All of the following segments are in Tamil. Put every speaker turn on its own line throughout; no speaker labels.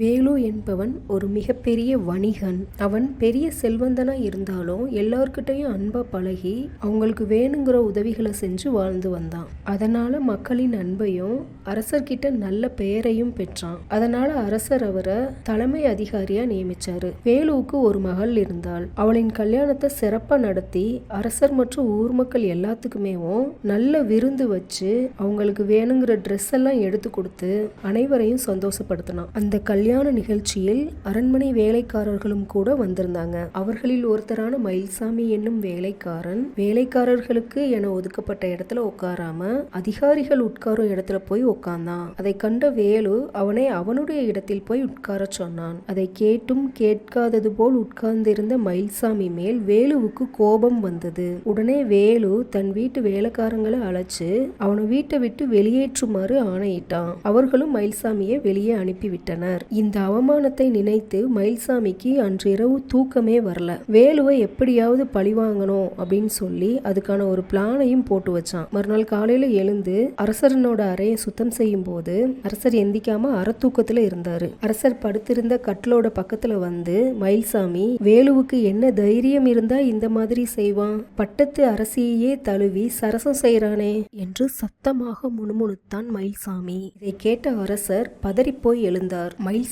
வேலு என்பவன் ஒரு மிகப்பெரிய வணிகன். அவன் பெரிய செல்வந்தனா இருந்தாலும் எல்லார்கிட்டையும் அன்பா பழகி அவங்களுக்கு வேணுங்கிற உதவிகளை செஞ்சு வாழ்ந்து வந்தான். அதனால மக்களின் அன்பையும் அரசர்கிட்ட நல்ல பெயரையும் பெற்றான். அதனால அரசர் அவரை தலைமை அதிகாரியா நியமிச்சாரு. வேலுவுக்கு ஒரு மகள் இருந்தாள். அவளின் கல்யாணத்தை சிறப்பா நடத்தி அரசர் மற்றும் ஊர் மக்கள் எல்லாத்துக்குமேவும் நல்ல விருந்து வச்சு அவங்களுக்கு வேணுங்கிற ட்ரெஸ் எல்லாம் எடுத்து கொடுத்து அனைவரையும் சந்தோஷப்படுத்தினான். அந்த கல்யாண நிகழ்ச்சியில் அரண்மனை வேலைக்காரர்களும் கூட வந்திருந்தாங்க. அவர்களில் ஒருத்தரான மயில்சாமி என்னும் வேலைக்காரன் வேலைக்காரர்களுக்கு என ஒதுக்கப்பட்ட இடத்துல உட்காராம அதிகாரிகள் உட்காரும் இடத்துல போய் உட்கார்ந்தான் அதை கண்ட வேலு அவனை அவனுடைய இடத்தில் போய் உட்கார சொன்னான். அதை கேட்டும் கேட்காதது போல் உட்கார்ந்திருந்த மயில்சாமி மேல் வேலுவுக்கு கோபம் வந்தது. உடனே வேலு தன் வீட்டு வேலைக்காரங்களை அழைச்சு அவனை வீட்டை விட்டு வெளியேற்றுமாறு ஆணையிட்டான். அவர்களும் மயில்சாமியை வெளியே அனுப்பிவிட்டனர். இந்த அவமானத்தை நினைத்து மயில்சாமிக்கு அன்று இரவு தூக்கமே வரல. வேலுவை எப்படியாவது பழி வாங்கணும் அப்படின்னு சொல்லி அதுக்கான ஒரு பிளானையும் போட்டு வச்சான். மறுநாள் காலையில எழுந்து அரசரனோட அறையை சுத்தம் செய்யும் போது அரசர் எந்திக்காம அறத்தூக்கத்துல இருந்தாரு. அரசர் படுத்திருந்த கட்டிலோட பக்கத்துல வந்து மயில்சாமி வேலுவுக்கு என்ன தைரியம் இருந்தா இந்த மாதிரி செய்வான்? பட்டத்து அரசியையே தழுவி சரசம் செய்யறானே என்று சத்தமாக முணுமுணுத்தான் மயில்சாமி. இதை கேட்ட அரசர் பதறிப்போய் எழுந்தார். மயில்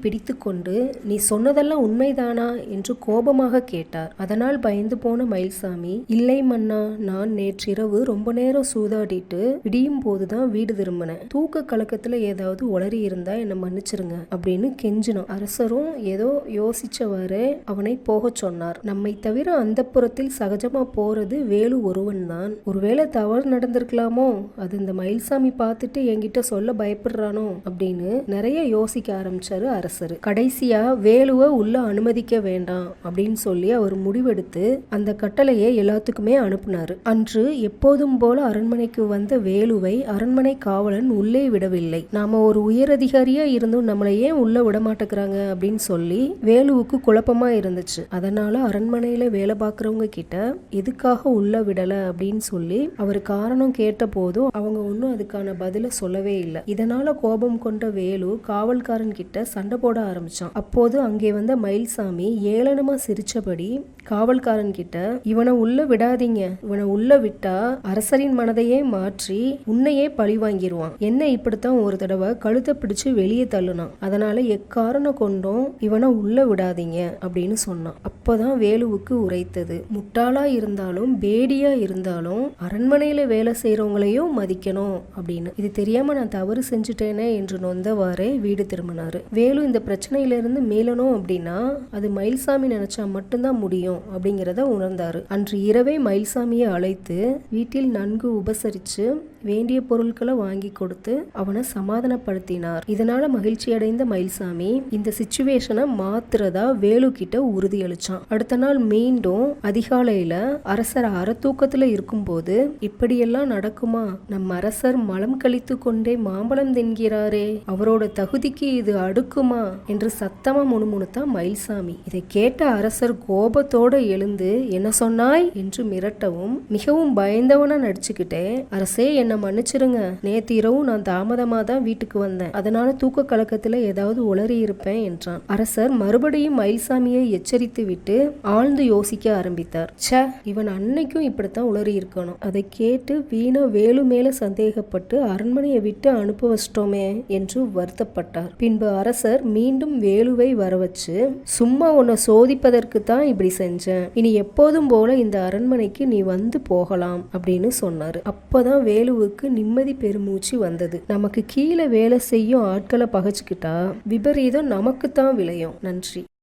பிடித்து கொண்டு நீ சொன்னதெல்லாம் உண்மைதானா என்று கோபமாக கேட்டார். அதனால் பயந்து போன மயில்சாமி இல்லை மன்னா நான் நேற்றிரவு ரொம்ப நேரம் சூதாடிட்டு விடியும் போதுதான் வீடு திரும்பினேன். தூக்க கலக்கத்துல ஏதாவது உளறி இருந்தா என்னை மன்னிச்சிருங்க அப்படின்னு கெஞ்சினோம் அரசரும் ஏதோ யோசிச்சவாறு அவனை போகச் சொன்னார். நம்மை தவிர அந்த புறத்தில் சகஜமா போறது வேலு ஒருவன் தான். ஒருவேளை தவறு நடந்திருக்கலாமோ? அது இந்த மயில்சாமி பார்த்துட்டு என்கிட்ட சொல்ல பயப்படுறானோ? அப்படின்னு நிறைய யோசிக்க ஆரம்பிச்சாரு அரசர். கடைசியா வேலுவை உள்ள அனுமதிக்க வேண்டாம் அப்படின்னு சொல்லி அவர் முடிவெடுத்து அந்த கட்டளையை எல்லாத்துக்குமே அனுப்புனாரு. அன்று எப்போதும் போல அரண்மனைக்கு வந்த வேலுவை அரண்மனை காவலன் உள்ளே விடவில்லை. நாம ஒரு உயரதிகாரியா இருந்தும் நம்மளை ஏன் உள்ள விட மாட்டேங்கிறாங்க அப்படின்னு சொல்லி வேலுவுக்கு குழப்பமா இருந்துச்சு. அதனால அரண்மனையில வேலை பார்க்கறவங்க கிட்ட எதுக்காக உள்ள விடல அப்படின்னு சொல்லி அவர் காரணம் கேட்ட போதும் அவங்க ஒன்றும் அதுக்கான பதில சொல்லவே இல்லை. இதனால கோபம் கொண்ட வேலு காவல்காரன் கிட்ட சண்டை போட ஆரம்பிச்சான். அப்போது அங்கே வந்த மயில்சாமி ஏளனமா சிரிச்சபடி காவல்காரன் கிட்ட இவனை உள்ள விடாதீங்க. இவனை உள்ள விட்டா அரசரின் மனதையே மாற்றி உன்னையே பழி வாங்கிடுவான் என்ன இப்படித்தான் ஒரு தடவை கழுத்தை பிடிச்சு வெளியே தள்ளுனான். அதனால எக்காரணம் கொண்டும் இவனை உள்ள விடாதீங்க அப்படின்னு சொன்னான். அப்போதான் வேலுவுக்கு உரைத்தது முட்டாளா இருந்தாலும் பேடியா இருந்தாலும் அரண்மனையில வேலை செய்யறவங்களையும் மதிக்கணும் அப்படின்னு. இது தெரியாம நான் தவறு செஞ்சுட்டேனே என்று நொந்தவாறே வீடு திரும்பினார். வேலு இந்த பிரச்சனையிலிருந்து மீளணும் அப்படின்னா அது மயில்சாமி நினைச்சா மட்டும்தான் முடியும் அப்படிங்கிறத உணர்ந்தாரு. அன்று இரவே மயில்சாமியை அழைத்து வீட்டில் நன்கு உபசரித்து வேண்டிய பொருட்களை வாங்கி கொடுத்து அவனை சமாதானப்படுத்தினார். இதனால மகிழ்ச்சி அடைந்த மயில்சாமி இந்த சுச்சுவேஷனை மாத்துறதா வேலு கிட்ட உறுதி அளிச்சான் அடுத்த நாள் மீண்டும் அதிகாலையில அரசர் அறத்தூக்கத்துல இருக்கும்போது இப்படியெல்லாம் நடக்குமா? நம் அரசர் மலம் கழித்து கொண்டே மாம்பழம் தின்கிறாரே. அவரோட தகுதிக்கு இது அடுக்குமா? என்று சத்தமா முணுமுணுத்தான் மயில்சாமி. இதை கேட்ட அரசர் கோபத்தோட எழுந்து என்ன சொன்னாய்? என்று மிரட்டவும் மிகவும் பயந்தவனா நடிச்சுக்கிட்டே அரசே என்னை மன்னிச்சிருங்க. நேத்து இரவு நான் தாமதமா தான் வீட்டுக்கு வந்தேன். அதனால தூக்க கலக்கத்துல ஏதாவது உளறி இருப்பேன் என்றான். அரசர் மறுபடியும் மயில்சாமியை எச்சரித்து விட்டு ஆழ்ந்து யோசிக்க ஆரம்பித்தார். ச்சே இவன் அன்னைக்கும் இப்படித்தான் உளறி இருக்கணும். அதை கேட்டு வீணா வேலு மேல சந்தேகப்பட்டு அரண்மனையை விட்டு அனுப்ப வச்சிட்டோமே என்று வருத்தப்பட்டார். பின்பு அரசர் மீண்டும் வேலுவை வர வச்சு சும்மா உன்னை சோதிப்பதற்கு தான் இப்படி செஞ்சேன். இனி எப்போதும் போல இந்த அரண்மனைக்கு நீ வந்து போகலாம் அப்படின்னு சொன்னாரு. அப்பதான் வேலுவுக்கு நிம்மதி பெருமூச்சு வந்தது. நமக்கு கீழே வேலை செய்யும் ஆட்களை பகைச்சுக்கிட்டா விபரீதம் நமக்கு தான் விளையும். நன்றி.